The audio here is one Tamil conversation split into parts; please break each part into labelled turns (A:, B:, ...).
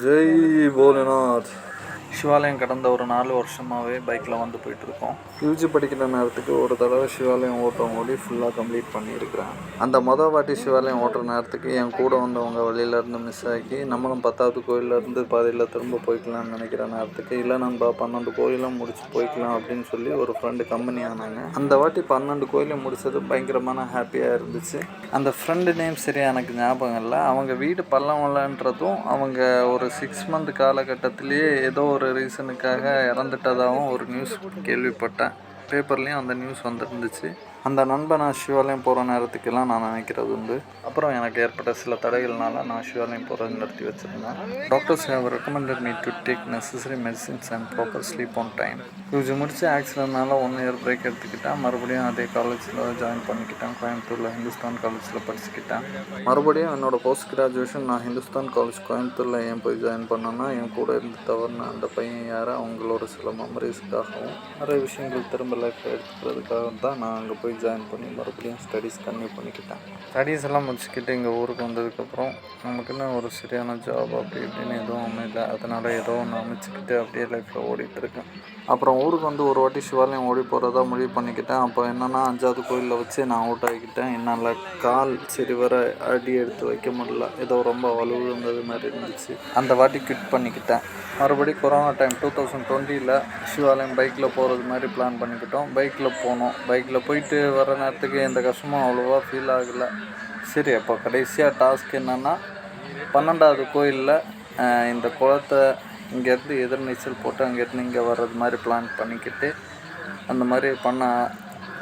A: Jay Bolenard. சிவாலயம் கடந்த ஒரு நாலு வருஷமாகவே பைக்கில் வந்து போயிட்டுருக்கோம். யூஜி படிக்கிற நேரத்துக்கு ஒரு தடவை சிவாலயம் ஓட்டம் ஓடி ஃபுல்லாக கம்ப்ளீட் பண்ணியிருக்கிறேன் அந்த மொதல் வாட்டி சிவாலயம் ஓட்டுற நேரத்துக்கு என் கூட வந்தவங்க வழியிலேருந்து மிஸ் ஆகி நம்மளும் பத்தாவது கோயிலேருந்து பாதியில் திரும்ப போய்க்கலாம்னு நினைக்கிற நேரத்துக்கு இல்லை நம்ம பன்னெண்டு கோயிலும் முடிச்சு போய்க்கலாம் அப்படின்னு சொல்லி ஒரு ஃப்ரெண்டு கம்பெனி ஆனாங்க. அந்த வாட்டி பன்னெண்டு கோயிலும் முடிச்சது பயங்கரமான ஹாப்பியாக இருந்துச்சு. அந்த ஃப்ரெண்டு நேம் சரியாக எனக்கு ஞாபகம் இல்லை. அவங்க வீடு பல்லவல்லன்றதும் அவங்க ஒரு சிக்ஸ் மந்த் காலகட்டத்திலேயே ஏதோ ஒரு ரீசனுக்காக இறந்துட்டதாகவும் ஒரு நியூஸ் கேள்விப்பட்டேன். பேப்பர்லேயும் அந்த நியூஸ் வந்துருந்துச்சு. அந்த நண்பன் நான் சிவாலயம் போகிற நேரத்துக்கெல்லாம் நான் நினைக்கிறது உண்டு. அப்புறம் எனக்கு ஏற்பட்ட சில தடைகள்னால நான் சிவாலயம் போகிறத நிறுத்தி வச்சுருந்தேன். Doctors have recommended me to take necessary medicines and proper sleep on time UG முடிச்சு ஆக்சிடென்ட்னால ஒன் இயர் பிரேக் எடுத்துக்கிட்டேன். மறுபடியும் அதே காலேஜில் ஜாயின் பண்ணிக்கிட்டேன். கோயம்புத்தூரில் ஹிந்துஸ்தான் காலேஜில் படிச்சுக்கிட்டேன். மறுபடியும் என்னோட போஸ்ட் கிராஜுவேஷன் நான் ஹிந்துஸ்தான் காலேஜ் கோயம்புத்தூரில் ஏன் போய் ஜாயின் பண்ணேன்னா என் கூட இருந்து தவறுன அந்த பையன் யார்? அவங்களோட சில மெமரிஸ்க்காகவும் நிறைய விஷயங்கள் திரும்ப லைஃப் எடுத்துக்கிறதுக்காக தான் நான் அங்கே போய் ஜாயின் பண்ணி மறுபடியும் ஸ்டடீஸ் கன்டினியூ பண்ணிக்கிட்டேன் ஸ்டடீஸ் எல்லாம் முடிச்சுக்கிட்டு இங்கே ஊருக்கு வந்ததுக்கப்புறம் நமக்குன்னு ஒரு சரியான ஜாப் அப்படி இப்படின்னு எதுவும் அமையல அதனால் ஏதோ ஒன்று அமைச்சிக்கிட்டு அப்படியே லைஃப்பில் ஓடிட்டுருக்கேன் அப்புறம் ஊருக்கு வந்து ஒரு வாட்டி சிவாலயம் ஓடி போகிறதா முடிவு பண்ணிக்கிட்டேன். அப்போ என்னென்னா அஞ்சாவது கோயிலில் வச்சு நான் அவுட் ஆகிக்கிட்டேன். என்னால் கால் சரி வர அடி எடுத்து வைக்க முடியல. ஏதோ ரொம்ப வலு இருந்தது மாதிரி இருந்துச்சு. அந்த வாட்டி குவிட் பண்ணிக்கிட்டேன். மறுபடி கொரோனா டைம் டூ தௌசண்ட் டுவெண்ட்டியில் சிவாலயம் பைக்கில் போகிறது மாதிரி பிளான் பண்ணிக்கிட்டோம். பைக்கில் போனோம். பைக்கில் போயிட்டு வர நேரத்துக்கு எந்த கஷ்டமும் அவ்வளோவா ஃபீல் ஆகலை. சரி அப்போ கடைசியாக டாஸ்க் என்னென்னா பன்னெண்டாவது கோயிலில் இந்த குளத்தை இங்கேருந்து எதிர்நீச்சல் போட்டு அங்கேருந்து இங்கே வர்றது மாதிரி பிளான் பண்ணிக்கிட்டு அந்த மாதிரி பண்ண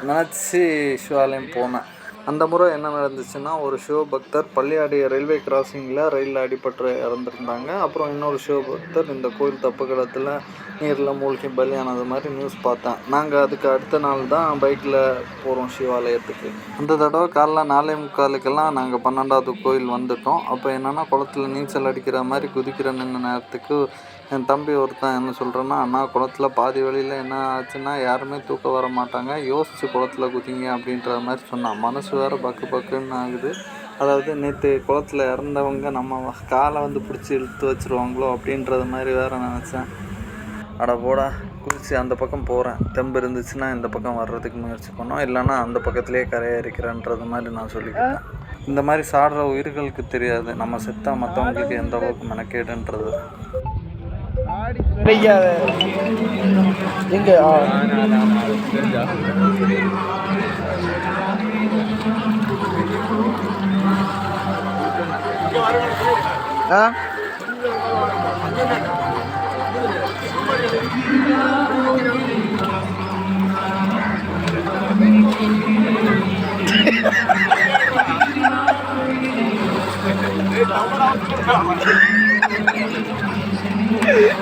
A: நினச்சி சிவாலயம் போனேன். அந்த முறை என்ன நடந்துச்சுன்னா ஒரு சிவபக்தர் பள்ளியாடி ரயில்வே கிராசிங்கில் ரயிலில் அடிபட்டு இறந்துருந்தாங்க. அப்புறம் இன்னொரு சிவபக்தர் இந்த கோயில் தப்புக்களத்தில் நீரில் மூழ்கி பலியானது மாதிரி நியூஸ் பார்த்தேன். நாங்கள் அதுக்கு அடுத்த நாள் தான் பைக்கில் போகிறோம் சிவாலயத்துக்கு. அந்த தடவை காலைல நாலே முக்காலுக்கெல்லாம் நாங்கள் பன்னெண்டாவது கோயில் வந்துட்டோம். அப்போ என்னென்னா குளத்துல நீச்சல் அடிக்கிற மாதிரி குதிக்கிற நின்ன நேரத்துக்கு என் தம்பி ஒருத்தன் என்ன சொல்கிறேன்னா அண்ணா குளத்துல பாதி வழியில் என்ன ஆச்சுன்னா யாருமே தூக்க வர மாட்டாங்க. யோசித்து குளத்துல குதிங்க அப்படின்ற மாதிரி சொன்னான். மனசு வேறு பக்கு பக்குன்னு ஆகுது. அதாவது நேற்று குளத்துல இறந்தவங்க நம்ம காலை வந்து பிடிச்சி இழுத்து வச்சுருவாங்களோ அப்படின்றது மாதிரி வேறு நினச்சேன். அட போடா குதிச்சு அந்த பக்கம் போகிறேன் தெம்பு இருந்துச்சுன்னா இந்த பக்கம் வர்றதுக்கு முயற்சி பண்ணோம். இல்லைன்னா அந்த பக்கத்துலேயே கரையேறிக்கிறேன்றது மாதிரி நான் சொல்லிக்கிட்டேன். இந்த மாதிரி சாடுற உயிர்களுக்கு தெரியாது. நம்ம செத்தா மற்றவங்களுக்கு எந்த அளவுக்கு மெனக்கேடுன்றது.
B: bây giờ những người ờ hả?
A: ఉంటుంది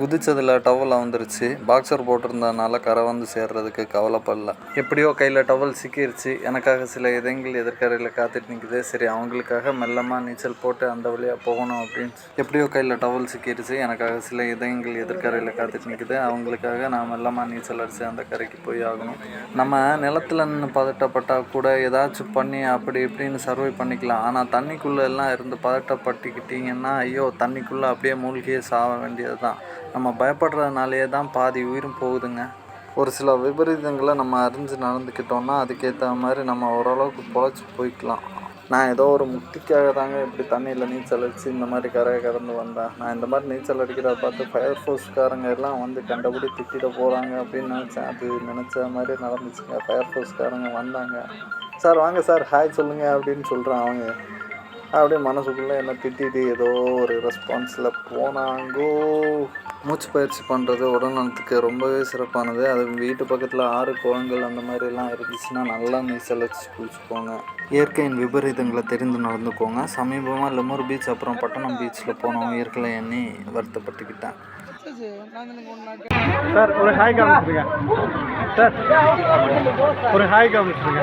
A: குதிச்சதில் டவல் வந்துருச்சு. பாக்ஸர் போட்டிருந்ததுனால கரை வந்து சேர்றதுக்கு கவலைப்படல. எப்படியோ கையில் டவல் சிக்கிருச்சு. எனக்காக சில இதயங்கள் எதிர்கரையில் காத்துட்டு நிற்குது சரி அவங்களுக்காக மெல்லமாக நீச்சல் போட்டு அந்த வழியாக போகணும் அப்படின்னு. எப்படியோ கையில் டவல் சிக்கிருச்சு. எனக்காக சில இதயங்கள் எதிர்கரையில் காத்துட்டு நிற்குது அவங்களுக்காக நான் மெல்லமாக நீச்சல் அடித்து அந்த கரைக்கு போய் ஆகணும். நம்ம நிலத்துல நின்று பதட்டப்பட்டால் கூட ஏதாச்சும் பண்ணி அப்படி இப்படின்னு சர்வை பண்ணிக்கலாம். ஆனால் தண்ணிக்குள்ளே எல்லாம் இருந்து பதட்டப்பட்டுக்கிட்டிங்கன்னா ஐயோ தண்ணிக்குள்ளே அப்படியே மூழ்கியே சாக வேண்டியது தான் நம்ம பயப்படுறதுனாலே தான் பாதி உயிரும் போகுதுங்க. ஒரு சில விபரீதங்களை நம்ம அறிஞ்சு நடந்துக்கிட்டோம்னா அதுக்கேற்ற மாதிரி நம்ம ஓரளவுக்கு பொழைச்சி போய்க்கலாம். நான் ஏதோ ஒரு முக்திக்காக தாங்க இப்படி தண்ணியில் நீச்சல் அடித்து இந்த மாதிரி கரையை கடந்து வந்தேன். நான் இந்த மாதிரி நீச்சல் அடிக்கிறத பார்த்து ஃபயர் ஃபோர்ஸ்காரங்க எல்லாம் வந்து கண்டபடி திட்டிட போகிறாங்க அப்படின்னு நினச்சேன். அது நினச்ச மாதிரி நடந்துச்சுங்க. ஃபயர் ஃபோர்ஸ்காரங்க வந்தாங்க. சார் வாங்க சார் ஹாய் சொல்லுங்கள் அப்படின்னு சொல்கிறேன் அவங்க. அப்படியே மனசுக்குள்ளே என்ன திட்டிட்டு ஏதோ ஒரு ரெஸ்பான்ஸில் போனாங்கோ. மூச்சு பயிற்சி பண்ணுறது உடல்நலத்துக்கு ரொம்பவே சிறப்பானது. அது வீட்டு பக்கத்தில் ஆறு குளங்கள் அந்த மாதிரிலாம் இருந்துச்சுன்னா நல்லா நீச்சல் வச்சு குளிச்சுக்கோங்க. இயற்கையின் விபரீதங்களை தெரிந்து நடந்துக்கோங்க. சமீபமாக லெமூர் பீச் அப்புறம் பட்டணம் பீச்சில் போனோம் உயிர்களை எண்ணி வருத்தப்பட்டுக்கிட்டேன்
B: சார் ஒரு ஹாய் காமிச்சிருங்க சார் ஒரு ஹாய் காமிச்சிருங்க